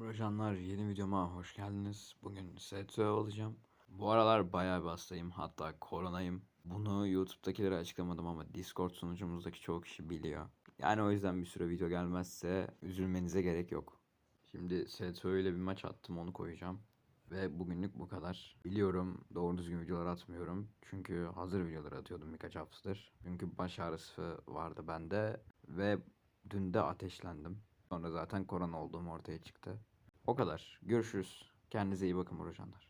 Murocanlar yeni videoma hoş geldiniz. Bugün STÖ olacağım. Bu aralar bayağı bir hastayım. Hatta koronayım. Bunu YouTube'dakilere açıklamadım ama Discord sunucumuzdaki çoğu kişi biliyor. Yani o yüzden bir süre video gelmezse üzülmenize gerek yok. Şimdi STÖ ile bir maç attım onu koyacağım. Ve bugünlük bu kadar. Biliyorum doğru düzgün videolar atmıyorum. Çünkü hazır videolar atıyordum birkaç haftadır. Çünkü baş ağrısı vardı bende. Ve dün de ateşlendim. Sonra zaten korona olduğum ortaya çıktı. O kadar. Görüşürüz. Kendinize iyi bakın Murocanlar.